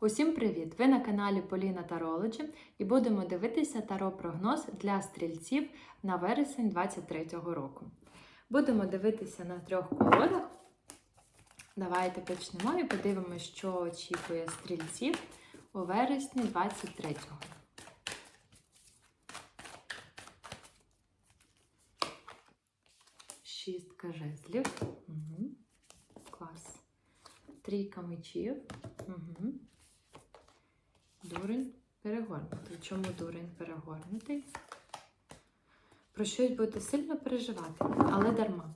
Усім привіт! Ви на каналі Поліна Тарологі і будемо дивитися таро-прогноз для стрільців на вересень 2023 року. Будемо дивитися на трьох колодах. Давайте почнемо і подивимося, що очікує стрільців у вересні 23-го. Шістка жезлів. Угу. Клас. Трійка мечів. Угу. Дурень перегорнутий. Чому дурень перегорнутий? Про щось будете сильно переживати, але дарма.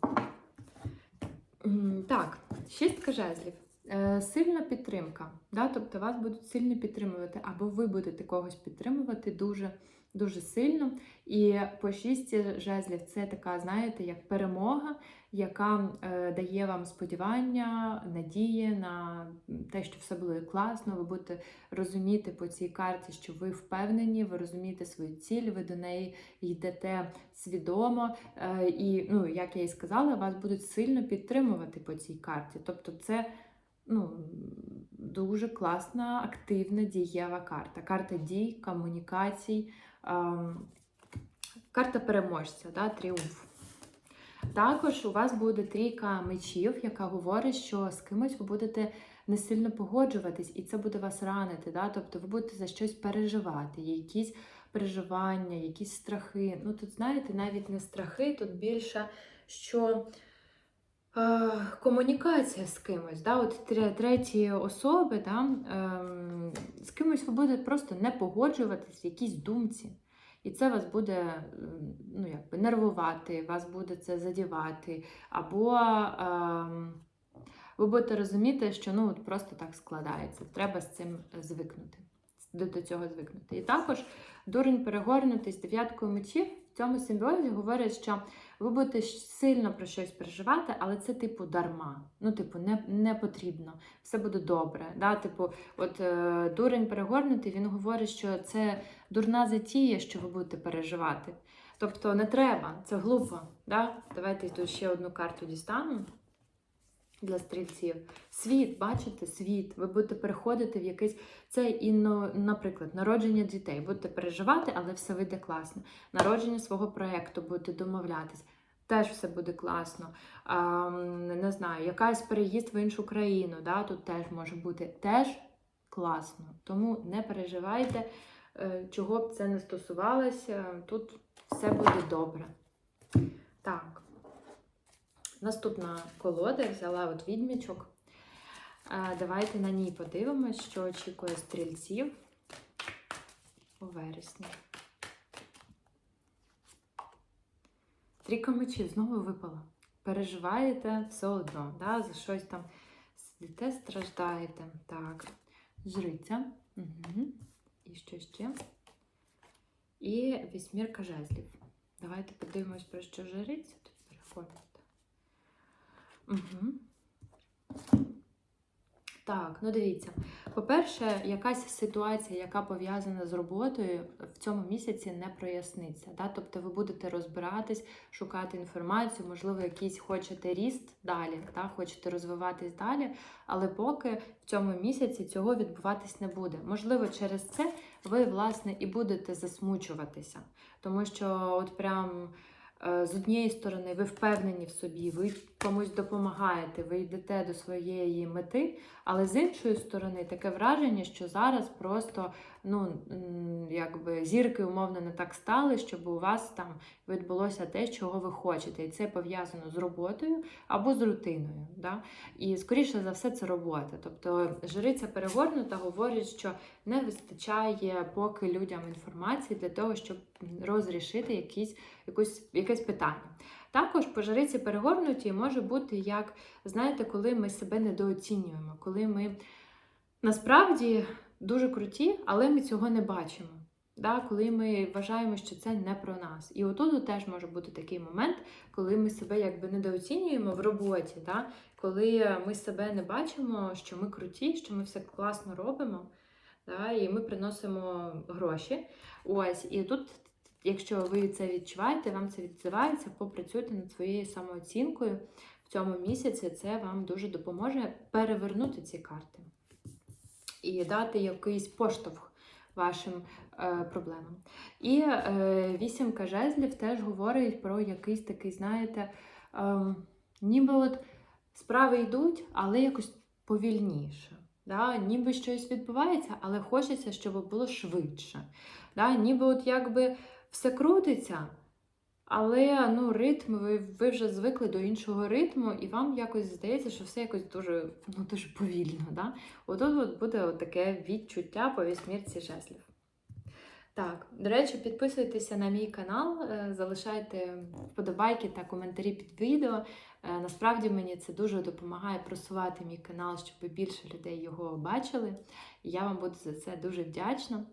Так, шістка жезлів. Е, Сильна підтримка. Да? Тобто вас будуть сильно підтримувати, або ви будете когось підтримувати дуже дуже сильно. І по шісті жезлів це така, знаєте, як перемога, яка е, дає вам сподівання, надії на те, що все буде класно. Ви будете розуміти по цій карті, що ви впевнені, ви розумієте свою ціль, ви до неї йдете свідомо. Е, і, ну, як я і сказала, вас будуть сильно підтримувати по цій карті. Тобто, це ну, дуже класна, активна, дієва карта. Карта дій, комунікацій, карта переможця, да, тріумф. Також у вас буде трійка мечів, яка говорить, що з кимось ви будете не сильно погоджуватись, і це буде вас ранити. Да? Тобто ви будете за щось переживати, якісь переживання, якісь страхи. Ну тут, знаєте, навіть не страхи, тут більше що. Е, комунікація з кимось, да, от треті особи, да, ем, з кимось ви будете просто не погоджуватись в якійсь думці. І це вас буде ем, ну, якби, нервувати, вас буде це задівати. Або ем, ви будете розуміти, що ну, от просто так складається. Треба з цим звикнути, до, цього звикнути. І також дурень перегорнутий з дев'яткою мечів цьому симбіозі говорять, що ви будете сильно про щось переживати, але це, типу, дарма. Ну, типу, не не потрібно, все буде добре. Да? Типу, от е, дурень перегорнутий, він говорить, що це дурна затія, що ви будете переживати. Тобто не треба, це глупо. Да? Давайте тут ще одну карту дістану для стрільців. Світ, бачите, світ. Ви будете переходити в якийсь. Це і, наприклад, народження дітей. Будете переживати, але все вийде класно. Народження свого проєкту, будете домовлятись. Теж все буде класно. А, не знаю, якась переїзд в іншу країну. Да? Тут теж може бути теж класно. Тому не переживайте, е, чого б це не стосувалося. Тут все буде добре. Так. Наступна колода взяла от відмічок. Давайте на ній подивимось, що очікує стрільців у вересні. Трійка мечів знову випала. Переживаєте все одно, да? за щось там сидите, страждаєте. Так, жриця. Угу. І що ще? І вісьмірка жезлів. Давайте подивимось, про що жриця тут переходить. Угу. Так, ну дивіться. По-перше, якась ситуація, яка пов'язана з роботою, в цьому місяці не проясниться. Да? Тобто ви будете розбиратись, шукати інформацію, можливо, якийсь хочете ріст далі, да? хочете розвиватись далі, але поки в цьому місяці цього відбуватись не буде. Можливо, через це ви, власне, і будете засмучуватися. Тому що, от прям. Е, З однієї сторони, ви впевнені в собі, ви комусь допомагаєте, ви йдете до своєї мети, але з іншої сторони, таке враження, що зараз просто ну, якби зірки умовно не так стали, щоб у вас там відбулося те, чого ви хочете. І це пов'язано з роботою або з рутиною. Да? І, скоріше за все, це робота. Тобто, жриця перегорнута говорить, що не вистачає поки людям інформації для того, щоб розрішити якісь, якусь, якесь питання. Також по жриці перегорнуті може бути як, знаєте, коли ми себе недооцінюємо, коли ми насправді дуже круті, але ми цього не бачимо. Да? Коли ми вважаємо, що це не про нас. І отут теж може бути такий момент, коли ми себе якби недооцінюємо в роботі, да? коли ми себе не бачимо, що ми круті, що ми все класно робимо, да? і ми приносимо гроші. Ось, і тут Якщо ви це відчуваєте, вам це відзивається, попрацюйте над своєю самооцінкою в цьому місяці, це вам дуже допоможе перевернути ці карти. І дати якийсь поштовх вашим е, проблемам. І е, вісімка жезлів теж говорить про якийсь такий, знаєте, е, ніби от справи йдуть, але якось повільніше. Да? Ніби щось відбувається, але хочеться, щоб було швидше. Да? Ніби от якби все крутиться, але ну, ритм, ви, ви вже звикли до іншого ритму, і вам якось здається, що все якось дуже ну, дуже повільно. Да? Отут от буде от таке відчуття по вісьмірці жезлів. Так, до речі, підписуйтеся на мій канал, е, залишайте вподобайки та коментарі під відео. Е, Насправді мені це дуже допомагає просувати мій канал, щоб більше людей його бачили. Я вам буду за це дуже вдячна.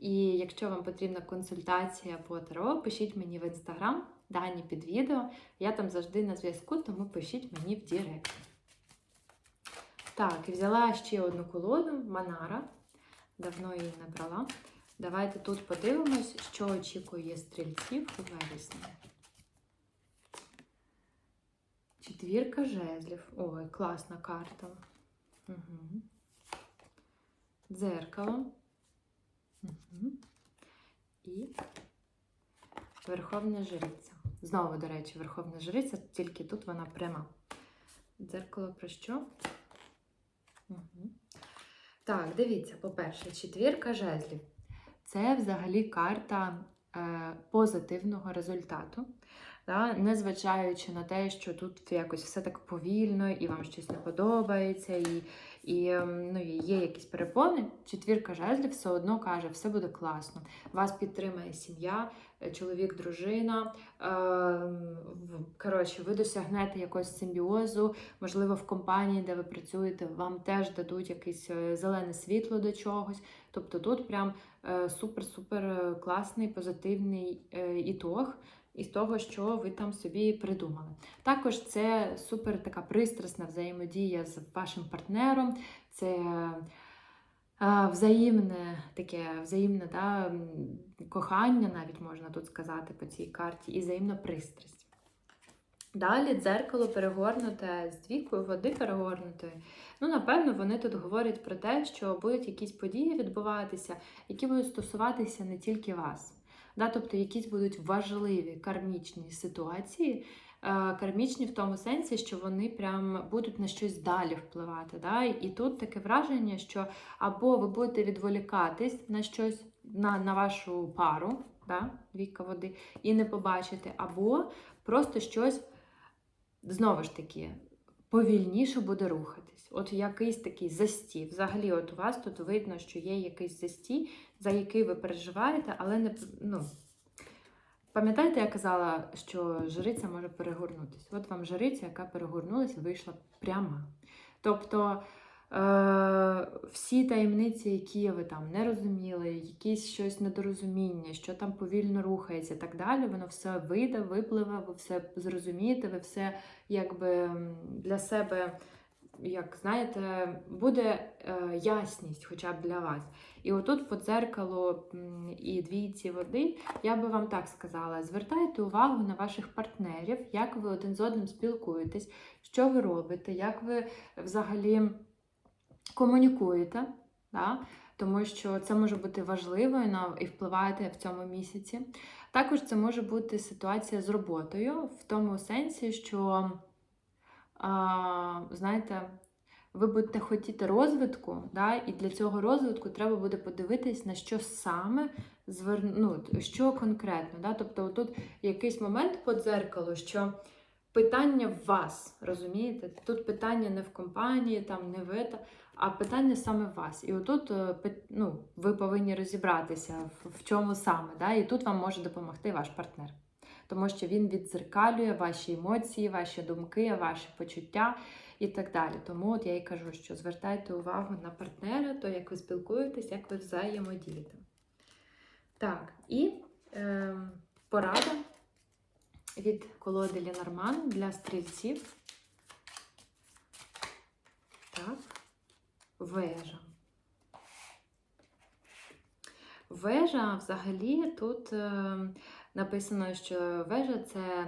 І якщо вам потрібна консультація по таро, пишіть мені в інстаграм, дані під відео. Я там завжди на зв'язку, тому пишіть мені в Дірект. Так, і взяла ще одну колоду Манара. Давно її не брала. Давайте тут подивимось, що очікує стрільців у вересні. Четвірка жезлів. Ой, класна карта. Угу. Дзеркало. І Верховна жриця. Знову, до речі, Верховна жриця, тільки тут вона пряма. Дзеркало про що? Угу. Так, дивіться, по-перше, четвірка жезлів. Це взагалі карта е, позитивного результату. Да? Незважаючи на те, що тут якось все так повільно, і вам щось не подобається, і і ем, ну, є якісь перепони, четвірка жезлів все одно каже, все буде класно. Вас підтримає сім'я, е, чоловік, дружина. Е, коротше, ви досягнете якогось симбіозу, можливо, в компанії, де ви працюєте, вам теж дадуть якесь е, зелене світло до чогось. Тобто тут прям супер-супер класний, позитивний ітог із того, що ви там собі придумали. Також це супер така пристрасна взаємодія з вашим партнером, це взаємне таке взаємне да, кохання, навіть можна тут сказати по цій карті, і взаємна пристрасть. Далі дзеркало перегорнуте з двійкою води перегорнутої. Ну, напевно, вони тут говорять про те, що будуть якісь події відбуватися, які будуть стосуватися не тільки вас. Да? Тобто якісь будуть важливі кармічні ситуації, е, кармічні в тому сенсі, що вони прям будуть на щось далі впливати. Да? І тут таке враження, що або ви будете відволікатись на щось, на, на вашу пару, да? двійка води, і не побачите, або просто щось знову ж таки повільніше буде рухатись. От якийсь такий застій. Взагалі, от у вас тут видно, що є якийсь застій, за який ви переживаєте, але не. ну, Пам'ятаєте, я казала, що жриця може перегорнутися? От вам жриця, яка перегорнулася, вийшла прямо. Тобто е- всі таємниці, які ви там не розуміли, якісь щось недорозуміння, що там повільно рухається і так далі, воно все вийде, випливе, ви все зрозумієте, ви все якби для себе як знаєте, буде е, ясність хоча б для вас. І отут по дзеркалу і двійці води, я би вам так сказала: звертайте увагу на ваших партнерів, як ви один з одним спілкуєтесь, що ви робите, як ви взагалі комунікуєте. Да? Тому що це може бути важливо і впливати в цьому місяці. Також це може бути ситуація з роботою, в тому сенсі, що знаєте, ви будете хотіти розвитку, да, і для цього розвитку треба буде подивитись, на що саме зверну, що конкретно. Да? Тобто, тут якийсь момент по дзеркалу, що питання в вас, розумієте? Тут питання не в компанії, там не в а питання саме в вас. І отут е, ну, ви повинні розібратися, в чому саме. Да? І тут вам може допомогти ваш партнер тому що він відзеркалює ваші емоції, ваші думки, ваші почуття і так далі. Тому от я і кажу, що звертайте увагу на партнера, то як ви спілкуєтесь, як ви взаємодієте. Так, і е, порада від колоди Ленорман для стрільців. Так, вежа. Вежа взагалі тут е, написано, що вежа це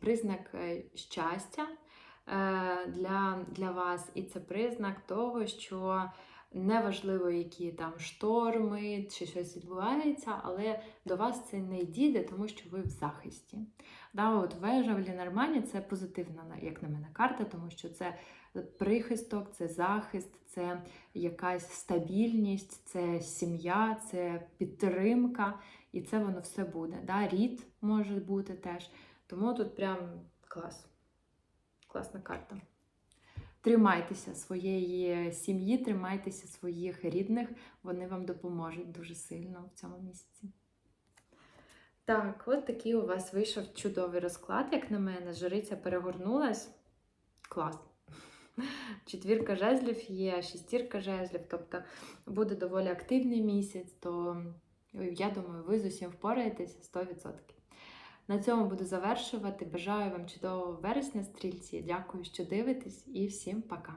признак е, щастя е, для, для вас, і це признак того, що Неважливо, які там шторми чи щось відбувається, але до вас це не дійде, тому що ви в захисті. Да, от вежа в Лінармані це позитивна, як на мене, карта, тому що це прихисток, це захист, це якась стабільність, це сім'я, це підтримка, і це воно все буде. Да? Рід може бути теж. Тому тут прям клас. Класна карта. Тримайтеся своєї сім'ї, тримайтеся своїх рідних, вони вам допоможуть дуже сильно в цьому місяці. Так, от такий у вас вийшов чудовий розклад, як на мене. Жриця перегорнулась. Клас. Четвірка жезлів є, шестірка жезлів, тобто буде доволі активний місяць, то я думаю, ви з усім впораєтесь 100%. На цьому буду завершувати. Бажаю вам чудового вересня, стрільці. Дякую, що дивитесь, і всім пока!